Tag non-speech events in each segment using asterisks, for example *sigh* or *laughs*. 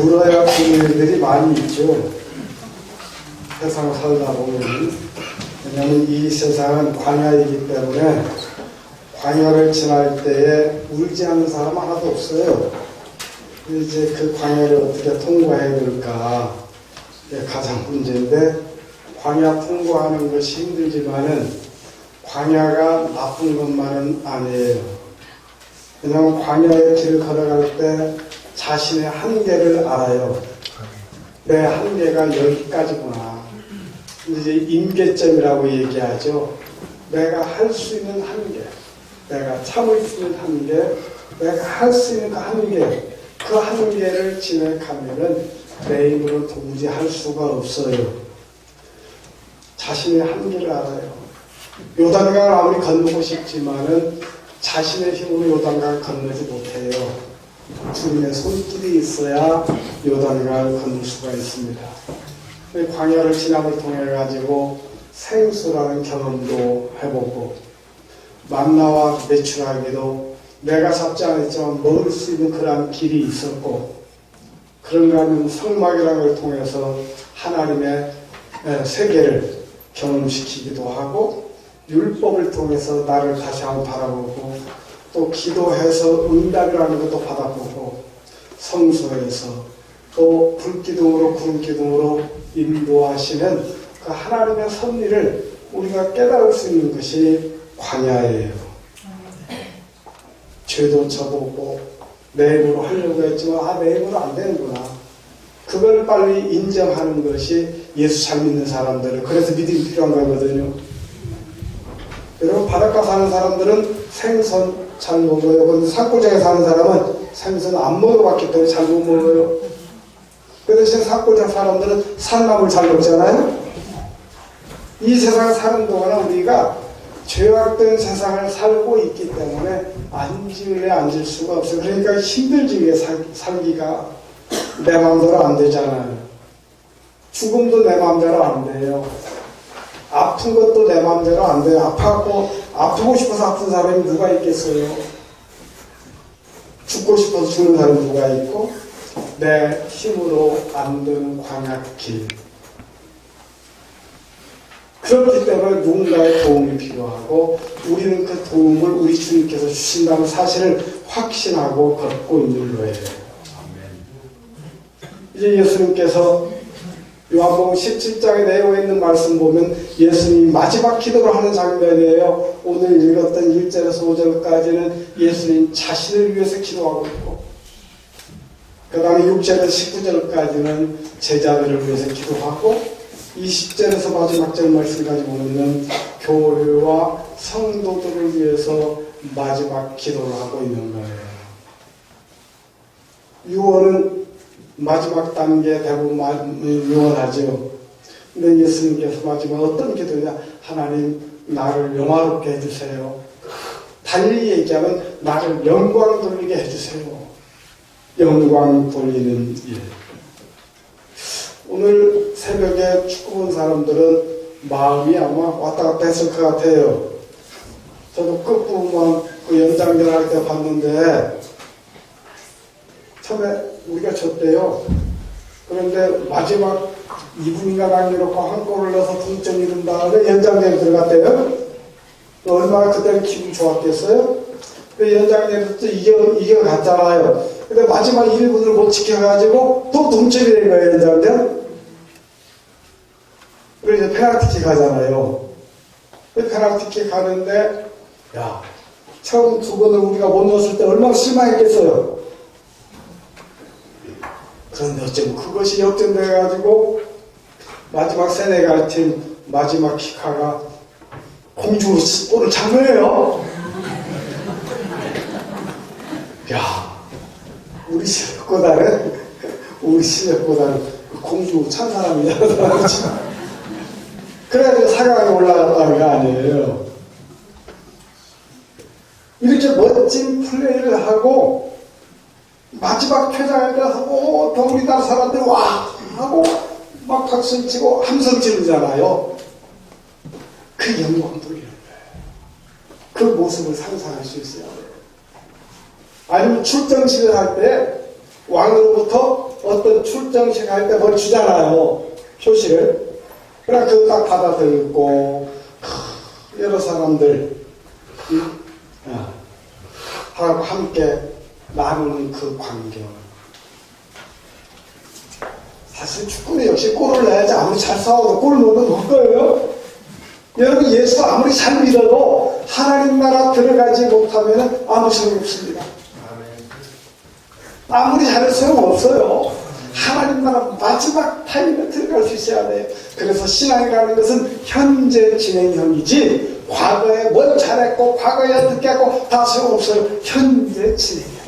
울어야 부는 일들이 많이 있죠. 세상 살다 보면 왜냐하면 이 세상은 광야이기 때문에 광야를 지날 때에 울지 않는 사람 하나도 없어요. 이제 그 광야를 어떻게 통과해야 될까 가장 문제인데 광야 통과하는 것이 힘들지만은 광야가 나쁜 것만은 아니에요. 왜냐하면 광야의 길을 걸어갈 때 자신의 한계를 알아요. 내 한계가 여기까지구나. 이제 임계점이라고 얘기하죠. 내가 할 수 있는 한계, 내가 참을 수 있는 한계, 내가 할 수 있는 그 한계, 그 한계를 지나가면은 내 힘으로 도무지 할 수가 없어요. 자신의 한계를 알아요. 요단강을 아무리 건너고 싶지만은 자신의 힘으로 요단강을 건너지 못해요. 주님의 손길이 있어야 요단강을 건널 수가 있습니다. 이 광야를 지남을 통해 가지고 생수라는 경험도 해보고 만나와 매출하기도 내가 잡지 않았지만 먹을 수 있는 그러한 길이 있었고 그런가 하면 성막이라는 걸 통해서 하나님의 에, 세계를 경험시키기도 하고 율법을 통해서 나를 다시 한번 바라보고 또 기도해서 응답이라는 것도 받아보고 성소에서 또 불기둥으로 구름기둥으로 인도하시는 그 하나님의 섭리를 우리가 깨달을 수 있는 것이 광야예요. 죄도 쳐보고 내 힘으로 하려고 했지만 아, 내 힘으로 안 되는구나. 그걸 빨리 인정하는 것이 예수 잘 믿는 사람들은 그래서 믿음이 필요한 거거든요. 여러분 바닷가 사는 사람들은 생선 잘 먹어요. 근데 산골장에 사는 사람은 생선 안 먹어봤기 때문에 잘 못 먹어요. 그 대신 산골장 사람들은 산나물 잘 먹잖아요. 이 세상을 사는 동안 우리가 죄악된 세상을 살고 있기 때문에 앉을래 앉을 수가 없어요. 그러니까 힘들지 왜 살, 살기가 내 마음대로 안 되잖아요. 죽음도 내 마음대로 안 돼요. 아픈 것도 내 마음대로 안 돼요. 아파갖고 아프고 싶어서 아픈 사람이 누가 있겠어요? 죽고 싶어서 죽는 사람이 누가 있고 내 힘으로 안 되는 광약길. 그렇기 때문에 누군가의 도움이 필요하고 우리는 그 도움을 우리 주님께서 주신다는 사실을 확신하고 걷고 있는 거예요. 이제 예수님께서 요한복음 17장에 내용 있는 말씀 보면 예수님이 마지막 기도를 하는 장면이에요. 오늘 읽었던 1절에서 5절까지는 예수님 자신을 위해서 기도하고 있고 그 다음에 6절에서 19절까지는 제자들을 위해서 기도하고 20절에서 마지막 절 말씀까지 보면 교회와 성도들을 위해서 마지막 기도를 하고 있는 거예요. 유언은 마지막 단계 대부분 유언하죠. 근데 예수님께서 마지막 어떤 기도냐? 하나님 나를 영화롭게 해주세요. 달리 얘기하면 나를 영광 돌리게 해주세요. 영광 돌리는 일. 오늘 새벽에 축구 본 사람들은 마음이 아마 왔다 갔다 했을 것 같아요. 저도 끝부분만 그 연장전 할때 봤는데, 처음에 우리가 졌대요. 그런데 마지막 2분인가 남겨놓고 한 골을 넣어서 동점 이룬 다음에 연장전에 들어갔대요. 얼마나 그때는 기분 좋았겠어요? 그 연장전에서 또 이겨, 이겨갔잖아요. 근데 마지막 1분을 못 지켜가지고 또 동점이 된 거예요, 연장전. 그리고 이제 페널티킥 가잖아요. 그 페널티킥 가는데, 야, 처음 두 번을 우리가 못 넣었을 때 얼마나 실망했겠어요. 그런데 어쩌면 그것이 역전돼가지고, 마지막 세네갈 팀 마지막 키카가 공중으로 볼을 찬 거예요. 야, 우리 실력보다는, 우리 실력보다는 공중으로 찬 사람이잖아. 그래가지고 사강에 올라갔다는 거 아니에요. 이렇게 멋진 플레이를 하고 마지막 퇴장할 때 하고 또 우리나라 사람들 와 하고 막 박수 치고 함성 지르잖아요. 그 영광 돌리는 거예요. 그 모습을 상상할 수 있어야 돼요. 아니면 출정식을 할 때 왕으로부터 어떤 출정식 할 때 뭘 주잖아요. 표시를. 그래, 그거 딱 받아들고, 크, 여러 사람들, 이, 어, 하고 함께 나누는 그 광경. 사실 축구는 역시 골을 내야지 아무리 잘 싸워도 골 넣으면 넣을 거예요. 여러분 예수 아무리 잘 믿어도 하나님 나라 들어가지 못하면 아무 소용 없습니다. 아무리 잘해도 소용 없어요. 하나님 나라 마지막 타임에 들어갈 수 있어야 돼요. 그래서 신앙이라는 것은 현재 진행형이지 과거에 뭘 잘했고 과거에 어떻게 하고 다 소용없어요. 현재 진행형 진행.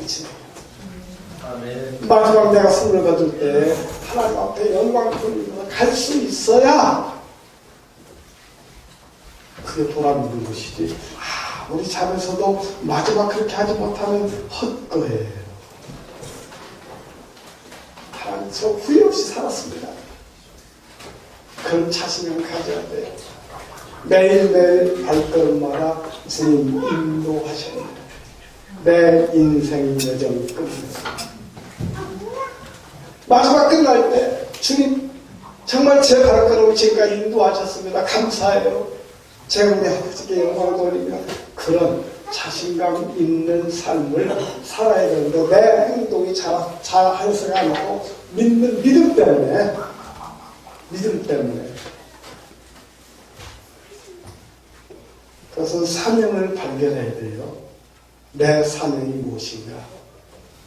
마지막 내가 숨을 거둘 때 하나님 앞에 영광 돌리면서 갈 수 있어야 그게 있는 것이지. 아, 우리 잘해서도 마지막 그렇게 하지 못하면 헛거예요. 하나님 저 후회 없이 살았습니다. 그런 자신을 가져야 돼요. 매일매일 발걸음마다 주님 인도하십니다. 내 인생 여정 끝났습니다. 마지막 끝날 때 주님 정말 제 발걸음을 지금까지 인도하셨습니다. 감사해요. 제가 우리 아버지께 영광을 돌리며 그런 자신감 있는 삶을 살아야 되는데 내 행동이 잘, 잘 해서가 아니고 믿는 믿음 때문에 믿음 때문에 그래서 사명을 발견해야 돼요. 내 사명이 무엇인가?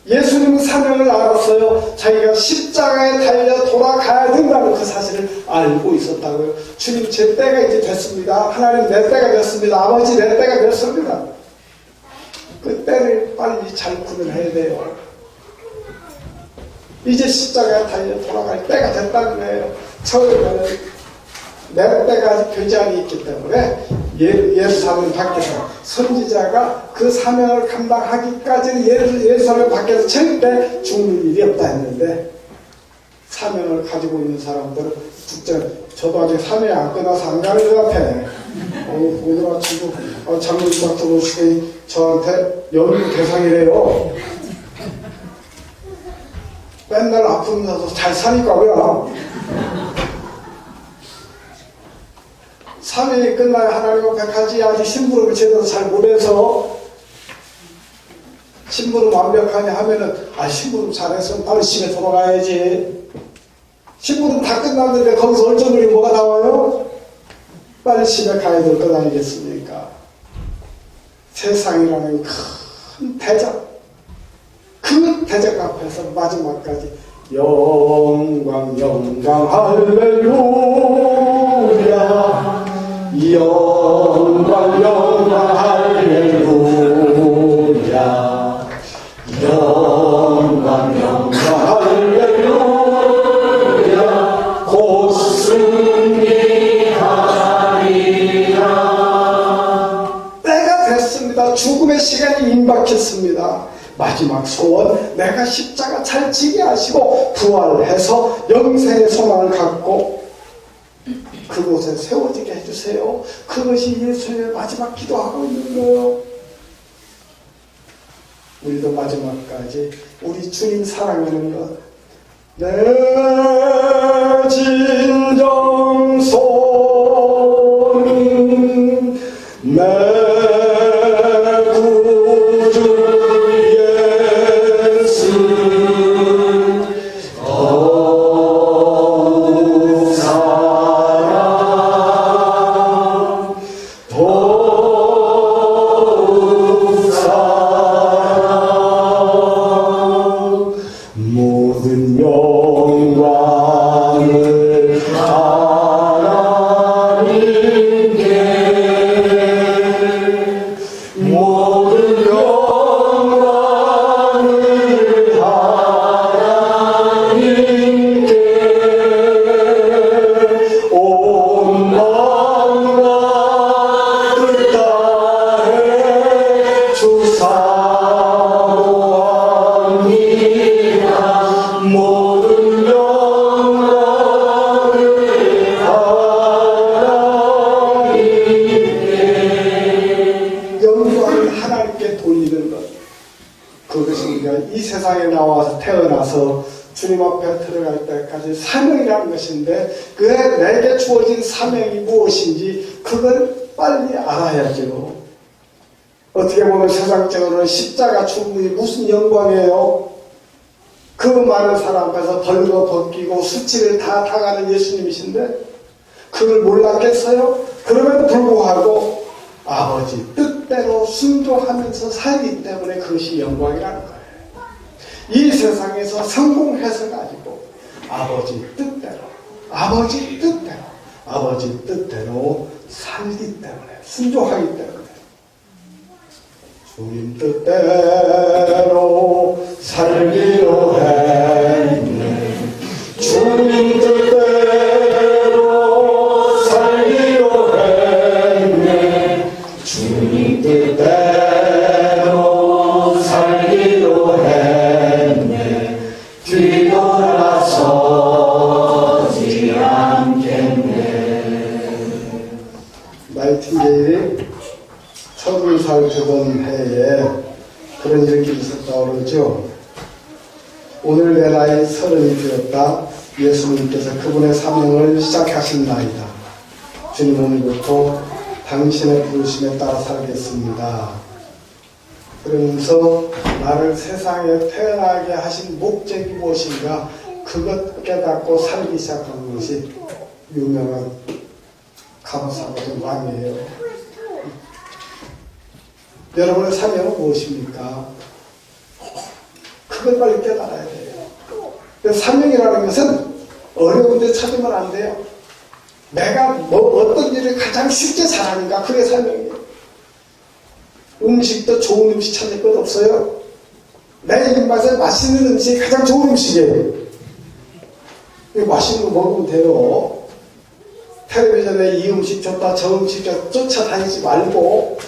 예수님은 사명을 알았어요. 자기가 십자가에 달려 돌아가야 된다는 그 사실을 알고 있었다고요. 주님 제 때가 이제 됐습니다. 하나님 내 때가 됐습니다. 아버지 내 때가 됐습니다. 그 때를 빨리 잘 구별해야 돼요. 이제 십자가에 달려 돌아갈 때가 됐다는 거예요. 처음에는 내 때가 아직 되지 않이 있기 때문에 예, 예루살렘 밖에서 선지자가 그 사명을 감당하기까지는 예루, 예루살렘 밖에서 절대 죽는 일이 없다 했는데 사명을 가지고 있는 사람들은 진짜 저도 아직 사명이 안 끝나서 안 가는 것 같아. 오늘, 아침도 어, 장로님 같은 오시더니 저한테 연구 대상이래요. 맨날 아프면서 잘 사니까 왜 사명이 끝나야 하나님 앞에 가지 아직 심부름을 제대로 잘 못해서 심부름 완벽하게 하면은 아 심부름 잘해서 빨리 집에 돌아가야지 심부름 다 끝났는데 거기서 얼쩡거리 뭐가 나와요? 빨리 집에 가야 될 것 아니겠습니까? 세상이라는 큰 대작 그 대작 앞에서 마지막까지 영광 영광 할렐루야 영광 영광 할렐루야 영광 영광 할렐루야 곧 승리하리라 때가 됐습니다. 죽음의 시간이 임박했습니다. 마지막 소원 내가 십자가 잘 지게 하시고 부활해서 영생의 소망을 갖고 그곳에 세워지게 해 주세요. 그것이 예수의 마지막 기도하고 있는 거예요. 우리도 마지막까지 우리 주님 사랑하는 것. 내 진정 소 다 당하는 예수님이신데 그걸 몰랐겠어요? 그럼에도 불구하고 아버지 뜻대로 순종하면서 살기 때문에 그것이 영광이라는 거예요. 이 세상에서 성공해서 가지고 아버지 뜻대로 아버지 뜻대로 아버지 뜻대로 살기 때문에 순종하기 때문에 주님 뜻대로 살기로 했네 주님 뜻대로 살기로 했네 주님 뜻대로 살기로 했네 뒤돌아서지 않겠네 나이팅게일이 서른 살 되던 해에 그런 일이 있었다고 그러죠. 오늘 내 나이 서른이 되었다. 예수님께서 그분의 사명을 시작하신 나이다. 주님 오늘부터 당신의 부르심에 따라 살겠습니다. 그러면서 나를 세상에 태어나게 하신 목적이 무엇인가 그것 깨닫고 살기 시작한 것이 유명한 가로사거든 왕이에요. 여러분의 사명은 무엇입니까? 그걸 빨리 깨달아야 돼요. 사명이라는 것은 어려운데 찾으면 안 돼요. 내가 뭐 어떤 일을 가장 쉽게 잘하는가 그게 사명이에요. 음식도 좋은 음식 찾을 것 없어요. 내 입맛에 맛있는 음식이 가장 좋은 음식이에요. 맛있는 거 먹으면 돼요. 텔레비전에 이 음식 좋다 저 음식 좋다 쫓아다니지 말고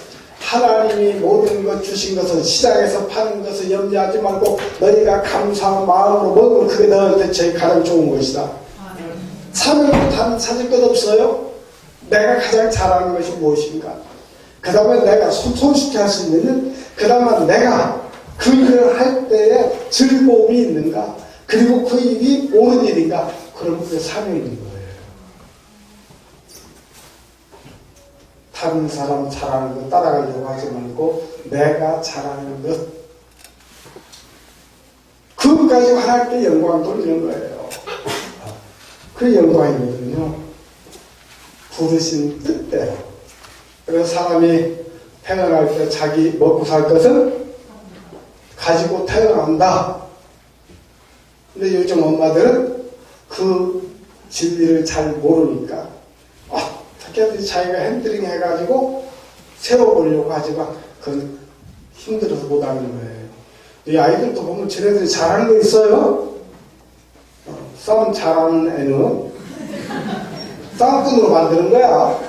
하나님이 모든 것 주신 것은 시장에서 파는 것을 염려하지 말고 너희가 감사한 마음으로 먹으면 그게 너한테 제일 가장 좋은 것이다. 사명으로 다른 찾을 것 없어요? 내가 가장 잘하는 것이 무엇인가? 그 다음에 내가 손- 손쉽게 할 수 있는 그 다음에 내가 그 일을 할 때에 즐거움이 있는가? 그리고 그 일이 옳은 일인가? 그러면 그게 사명인 거예요. 다른 사람 잘하는 거 따라가려고 하지 말고 내가 잘하는 것 그것까지 하나님께 영광 돌리는 거예요. 그 영광이거든요. 부르신 뜻대로. 그래서 사람이 태어날 때 자기 먹고 살 것은 가지고 태어난다. 근데 요즘 엄마들은 그 진리를 잘 모르니까 어떻게든 자기가 핸들링 해가지고 세워보려고 하지만 그건 힘들어서 못하는 거예요. 이 아이들도 보면 쟤네들이 잘하는 거 있어요. 어, 싸움 잘하는 애는 싸움꾼으로 만드는 거야.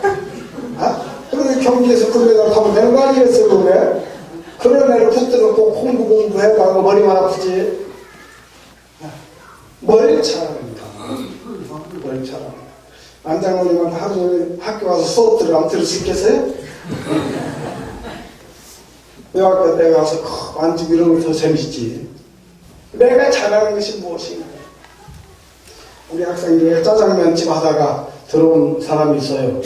아? 그러면 경기에서 금메달 타면 되는 거 아니겠어요, 그게? 그런 애를 붙들어놓고 공부 공부해가고 머리만 아프지. 머리를 잘합니다. 머리를 잘합니다. 안장모님은 하루 종일 학교 와서 수업 들으면 들을 수 있겠어요? 여학교 때 가서 크, 만지고 이런 게 더 재밌지. 내가 잘하는 것이 무엇인가? 우리 학생 중에 짜장면집 하다가 들어온 사람이 있어요.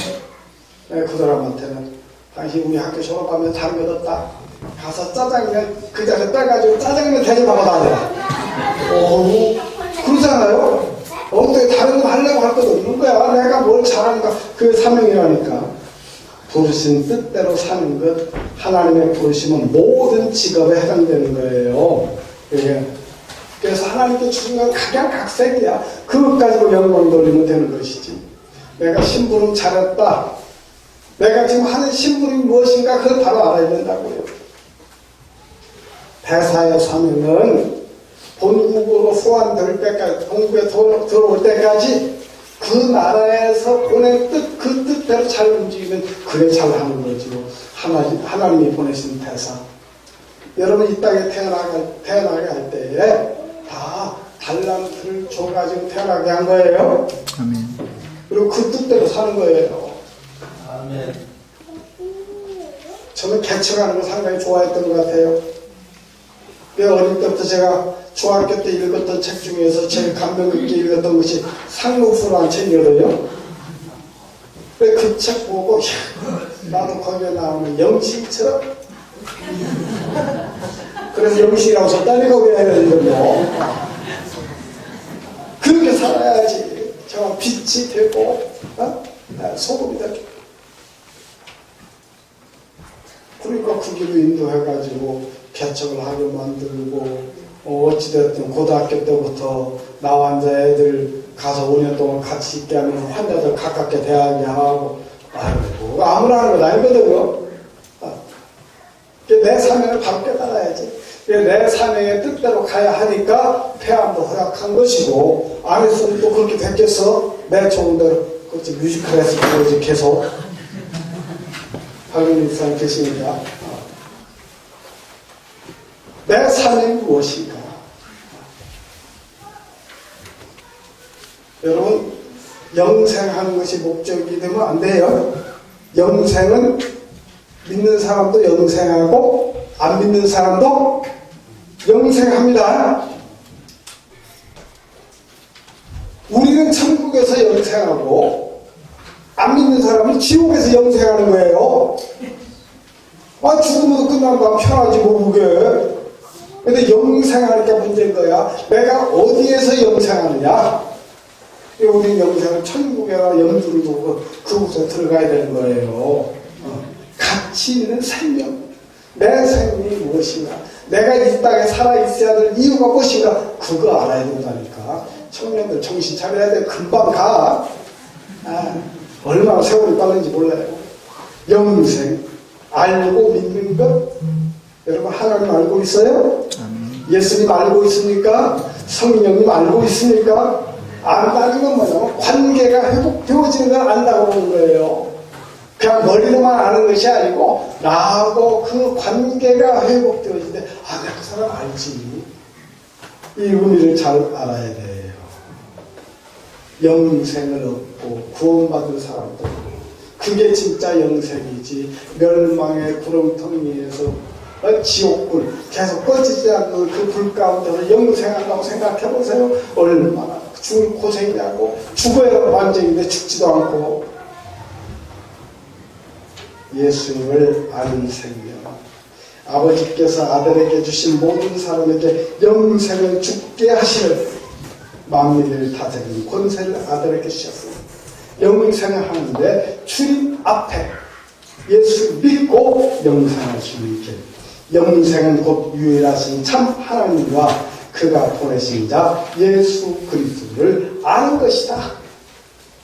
네, 그 사람한테는 당신 우리 학교 졸업하면 것 없다. 가서 짜장면 그 자리에 따가지고 짜장면 대접하고 다녀. 오, 그러잖아요. 어떻게 다른 거 하려고 할 것도 없는 거야. 내가 뭘 잘하는가. 그게 사명이라니까. 부르신 뜻대로 사는 것, 하나님의 부르심은 모든 직업에 해당되는 거예요. 예. 그래서 하나님께 주신 건 각양각색이야. 그것 가지고 영광 돌리면 되는 것이지. 내가 심부름 잘했다. 내가 지금 하는 심부름이 무엇인가 그걸 바로 알아야 된다고요. 대사의 사명은 본국으로 소환될 때까지, 본국에 도- 들어올 때까지 그 나라에서 보낸 뜻, 그 뜻대로 잘 움직이면 그게 잘 하는 거죠. 하나님, 하나님이 보내신 대사. 여러분 이 땅에 태어나게, 태어나게 할 때에 다 달란트를 줘가지고 태어나게 한 거예요. 아멘. 그리고 그 뜻대로 사는 거예요. 아멘. 저는 개척하는 거 상당히 좋아했던 것 같아요. 그 어릴 때부터 제가 중학교 때 읽었던 책 중에서 제일 감명 깊게 읽었던 것이 상록수라는 책이거든요. 그 책 보고 야, 나도 거기에 나오는 영식처럼 그래서 영식이라고 썼다니까 왜 이러요 그렇게 살아야지 저 빛이 되고 어? 아, 소금이 되고 그러니까 그 길로 인도해가지고 개척을 하게 만들고 어, 어찌됐든 고등학교 때부터 나와 이제 애들 가서 5년 동안 같이 있게 하면서 환자들 가깝게 대하게 하고. 아이고 아무나 하는 건 아니거든요 아, 내 사명을 바로 깨달아야지. 내 사명의 뜻대로 가야 하니까 폐암도 허락한 것이고 안 했으면 또 그렇게 됐겠어? 내 좋은 대로. 그렇지 뮤지컬에서 그러지 계속. 박윤희 목사님 계십니다. 내 사명이 무엇인가? 여러분, 영생하는 것이 목적이 되면 안 돼요. 영생은 믿는 사람도 영생하고, 안 믿는 사람도 영생합니다. 우리는 천국에서 영생하고, 안 믿는 사람은 지옥에서 영생하는 거예요. 아, 죽으면 끝난 거야. 편하지, 뭐, 그게. 근데 영생하니까 문제인 거야. 내가 어디에서 영생하느냐? 우리 영생은 천국에나 영주를 두고 그곳에 들어가야 되는 거예요. 어. 가치 있는 생명. 내 생명이 무엇인가? 내가 이 땅에 살아있어야 될 이유가 무엇인가? 그거 알아야 된다니까. 청년들 정신 차려야 돼. 금방 가. 아, 얼마나 세월이 빠른지 몰라요. 영생. 알고 믿는 것? 여러분, 하나님 알고 있어요? 예수님 알고 있습니까? 성령님 알고 있습니까? 안다는 건 뭐냐면 관계가 회복되어지는 걸 안다고 보는 거예요. 그냥 머리로만 아는 것이 아니고 나하고 그 관계가 회복되어지는데 아, 내가 그 사람 알지. 이 의미를 잘 알아야 돼요. 영생을 얻고 구원받은 사람도 그게 진짜 영생이지 멸망의 구렁텅 이에서 어, 지옥불 계속 꺼지지 않는 그 불 가운데서 영생한다고 생각해 보세요. 얼마나 죽을 고생이냐고 죽어야 완전인데 죽지도 않고 예수님을 아는 생명 아버지께서 아들에게 주신 모든 사람에게 영생을 죽게 하시는 만민을 다스리는 권세를 아들에게 주셨습니다. 영생을 하는데 주님 앞에 예수 믿고 영생할 수 있게 영생은 곧 유일하신 참 하나님과 그가 보내신 자 예수 그리스도를 아는 것이다.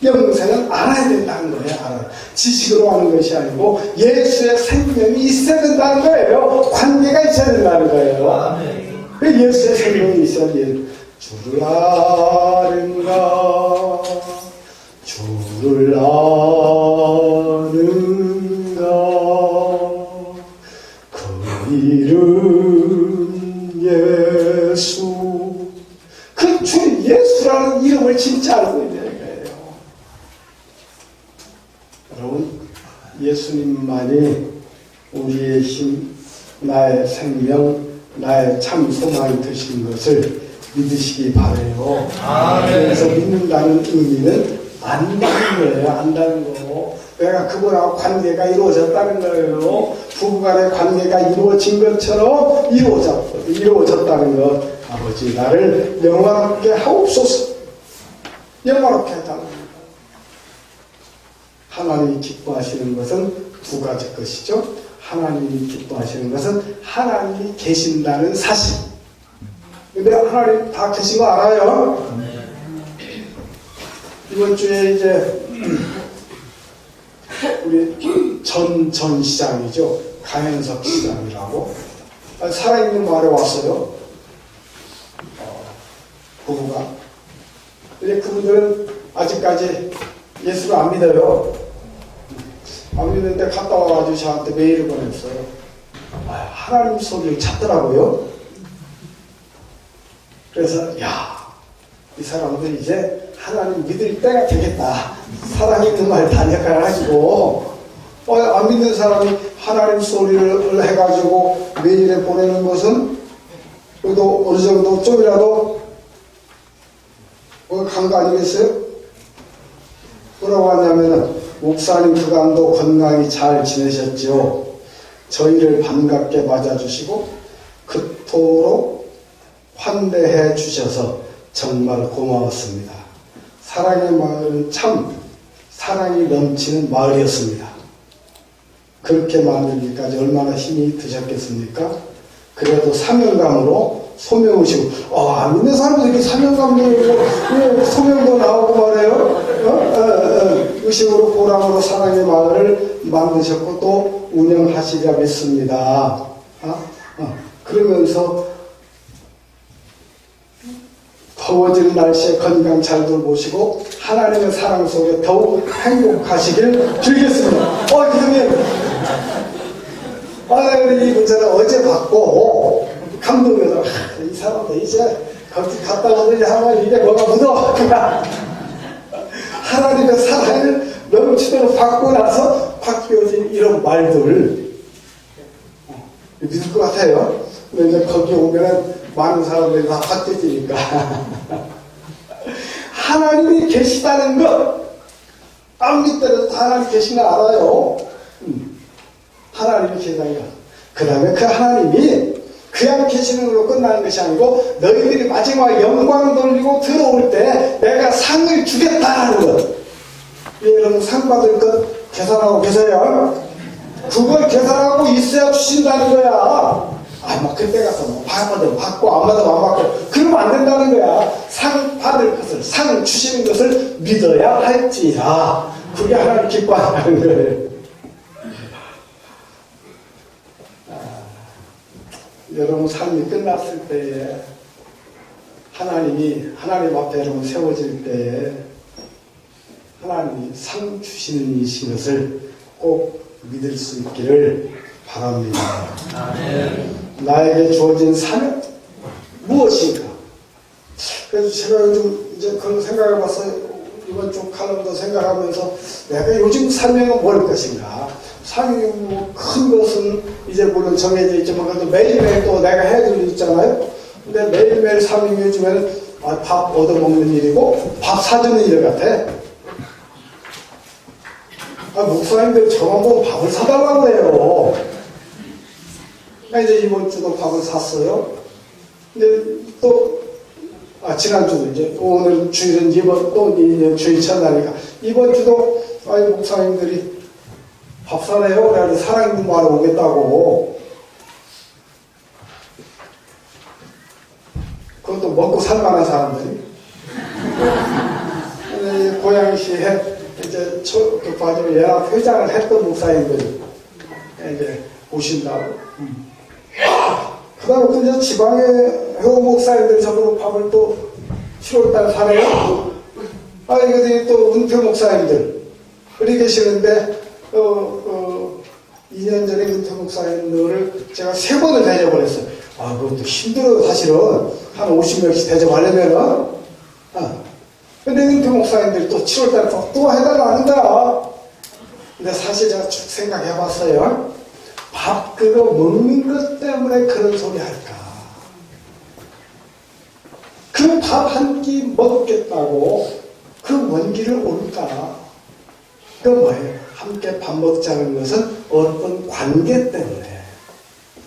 영생은 알아야 된다는 거예요. 알아요. 지식으로 아는 것이 아니고 예수의 생명이 있어야 된다는 거예요. 관계가 있어야 된다는 거예요. 그 예수의 생명이 있어야 돼. 주를 의미는 안다는 거예요. 안다는 거. 내가 그분하고 관계가 이루어졌다는 거예요. 부부간의 관계가 이루어진 것처럼 이루어졌, 이루어졌다는 것. 아버지, 나를 영화롭게 하옵소서. 영화롭게 해달라는 것. 하나님이 기뻐하시는 것은 두 가지 것이죠. 하나님이 기뻐하시는 것은 하나님이 계신다는 사실. 근데 하나님 다 계신 거 알아요? 이번 주에 이제 *clears throat* 우리 전, 전 시장이죠. 강현석 시장이라고. 살아있는 마을에 왔어요. 어, 부부가. 근데 그분들은 아직까지 예수를 안 믿어요. 안 믿는데 갔다 와가지고 저한테 메일을 보냈어요. 아, 하나님 소리를 찾더라고요. 그래서, 야, 이 사람들 이제 하나님 믿을 때가 되겠다. 사랑이 그말 다녀가가지고, 어, 안 믿는 사람이 하나님 소리를 해가지고 메일에 보내는 것은 그래도 어느 정도 좀이라도 간거 아니겠어요? 뭐라고 하냐면은 목사님 그간도 건강히 잘 지내셨지요. 저희를 반갑게 맞아주시고 그토록 환대해 주셔서 정말 고마웠습니다. 사랑의 마을은 참 사랑이 넘치는 마을이었습니다. 그렇게 만들기까 얼마나 힘이 드셨겠습니까? 그래도 사명감으로 소명의식으로 어, 안 믿는 사람들이 이렇게 사명감으로 소명도 나오고 말해요. 어? 어, 어, 의식으로 보람으로 사랑의 마을을 만드셨고 또 운영하시리라 믿습니다. 어? 어, 그러면서 더워지는 날씨에 건강 잘 돌보시고 하나님의 사랑 속에 더욱 행복하시길 빌겠습니다. 어, 형님. 아, 이 문제는 어제 받고 감동해서 아, 이 사람도 이제 거기 갔다 오더니 하나님 이게 뭐가 묻어. *laughs* 하나님의 사랑을 넘치도록 받고 나서 바뀌어진 이런 말들 어, 믿을 것 같아요. 근데 이제 거기 오면은 많은 사람들이 다 바뀌어지니까. *laughs* 하나님이 계시다는 것, 아무리 때려도 하나님 계신 걸 알아요. 음. 하나님이 계시다는 것. 그 다음에 그 하나님이 그냥 계시는 걸로 끝나는 것이 아니고 너희들이 마지막 영광 돌리고 들어올 때 내가 상을 주겠다는 것. 예, 여러분 상 받을 것 계산하고 계세요. 그걸 계산하고 있어야 주신다는 거야. 아, 막 그때 가서 뭐 받으면 받고 안 받으면 안 받고 그러면 안 된다는 거야. 상 받을 것을 상 주시는 것을 믿어야 할지라. 그게 하나님 기뻐하는 거예요. 아, 여러분 삶이 끝났을 때에 하나님이 하나님 앞에 여러분 세워질 때에 하나님이 상 주시는 이신 것을 꼭 믿을 수 있기를 바랍니다. 나에게 주어진 사명 무엇인가? 그래서 제가 요즘 이제 그런 생각을 봤어요. 이번 주 칼럼도 생각하면서 내가 요즘 사명은 뭘 것인가? 사명이 뭐 큰 것은 이제 물론 정해져 있지만 그래도 매일매일 또 내가 해야 될 일 있잖아요. 근데 매일매일 사명이 요즘에는 아, 밥 얻어먹는 일이고 밥 사주는 일 같아. 아, 목사님들 저만 보고 밥을 사달라고 해요. 나 이제 이번 주도 밥을 샀어요. 근데 또, 아, 지난주도 이제, 오늘 주일은 이번, 또 이제 주일 첫날이니까, 이번 주도, 아이, 목사님들이 밥 사래요? 그래가지고 사랑 공부하러 오겠다고. 그것도 먹고 살만한 사람들이. *laughs* 근데 고양시에 이제 초, 그 과정 연합 회장을 했던 목사님들이 이제 오신다고. 그 다음에 또 이제 지방에 회원 목사님들 저보고 밥을 또 7월달 사래요. 아, 이거 또 은퇴 목사님들. 우리 계시는데, 어, 어, 2년 전에 은퇴 목사님들을 제가 세 번을 대접을 했어요. 아, 그것도 힘들어요, 사실은. 한 50명씩 대접하려면은. 아. 근데 은퇴 목사님들이 또 7월달에 또, 또 해달라는 거야. 근데 사실 제가 쭉 생각해 봤어요. 밥 그거 먹는 것 때문에 그런 소리 할까? 그 밥 한 끼 먹겠다고 그먼 길을 올까? 그 뭐예요? 함께 밥 먹자는 것은 어떤 관계 때문에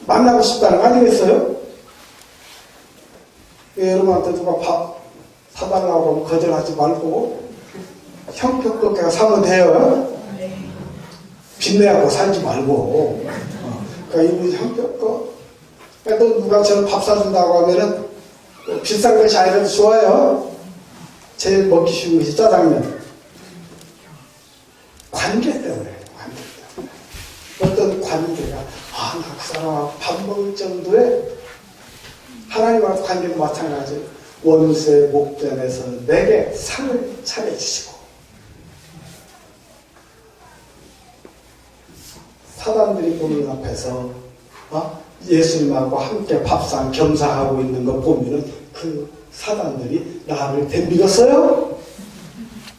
만나고 싶다는 거 아니겠어요? 예, 여러분한테 누가 밥 사달라고 하면 거절하지 말고 형편껏 사면 돼요. 빚내갖고 살지 말고. 어. 그러니까 이분이. 그러니까 또 누가 저는 밥 사준다고 하면은 비싼 것이 아니라도 좋아요. 제일 먹기 쉬운 것이 짜장면. 관계 때문에, 관계 때문에. 어떤 관계가, 아, 나 그 사람하고 밥 먹을 정도의 하나님과 관계도 마찬가지. 원수의 목전에서 내게 상을 차려주시고, 사람들이 보는 앞에서 어? 예수님하고 함께 밥상 겸사하고 있는 거 보면은 그 사람들이 나를 덤비겠어요?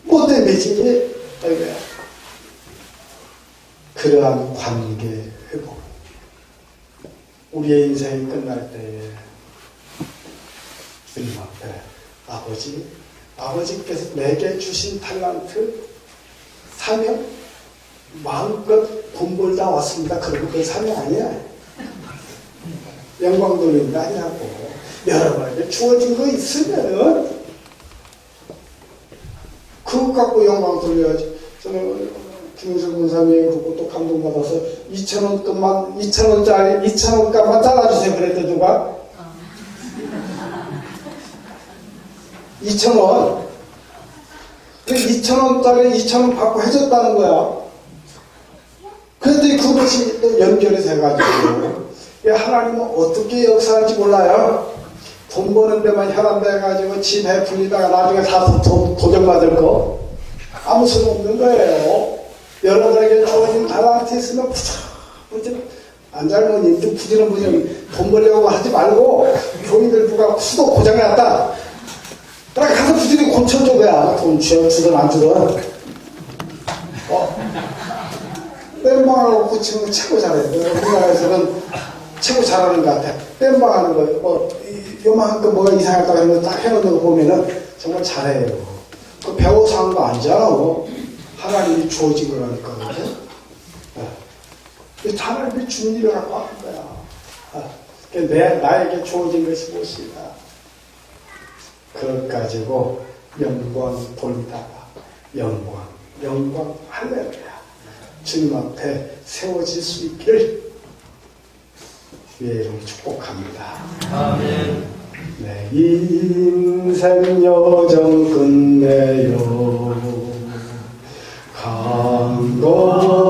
못 덤비지. 아이고야. 그러한 관계 회복. 우리의 인생이 끝날 때에 예, 아버지, 아버지께서 내게 주신 탈란트, 사명, 마음껏 돈 벌다 왔습니다. 그러고 그 사명 아니야. 영광 돌리는 게 아니라고. 여러분에게 주어진 거 있으면은, 그것 갖고 영광 돌려야지. 저는 김우석 군사님이 그거 또 감동받아서 2천원 값만, 2천원짜리, 2천원 값만 잘라주세요. 그랬더니 누가? 2천원. 그 2천원짜리 2천원 받고 해줬다는 거야. 그런데 그것이 또 연결이 돼가지고, 이 하나님은 어떻게 역사할지 몰라요. 돈 버는 데만 혈안돼가지고 집 베풀리다가 나중에 다 도, 도전받을 거. 아무 소용 없는 거예요. 여러분에게 주어진 달란트 있으면 부지런, 안 잘못님 좀 부지런 부지런 돈 벌려고 하지 말고 교인들 누가 수도 고장났다. 딱 가서 부지런히 고쳐줘 그야. 돈 주든 안 주든. 어? 땜방하고 고치는 거 최고 잘해요. 우리나라에서는 최고 잘하는 것 같아. 땜방하는 거, 뭐, 이- 요만큼 뭐가 이상하다 하는 거 딱 해놓는 거 보면은 정말 잘해요. 그 배워서 하는 거 아니잖아. 뭐. 하나님이 주어진 거라니까. 그죠? 네. 하나님이 주는 일을 갖고 하는 거야. 아, 내, 나에게 주어진 것이 무엇이다. 그것 가지고 영광 돌리다가 영광, 영광 할렐루야. 주님 앞에 세워질 수 있기를 주의 이름 축복합니다. 아멘. 내 인생 여정 끝내요 강건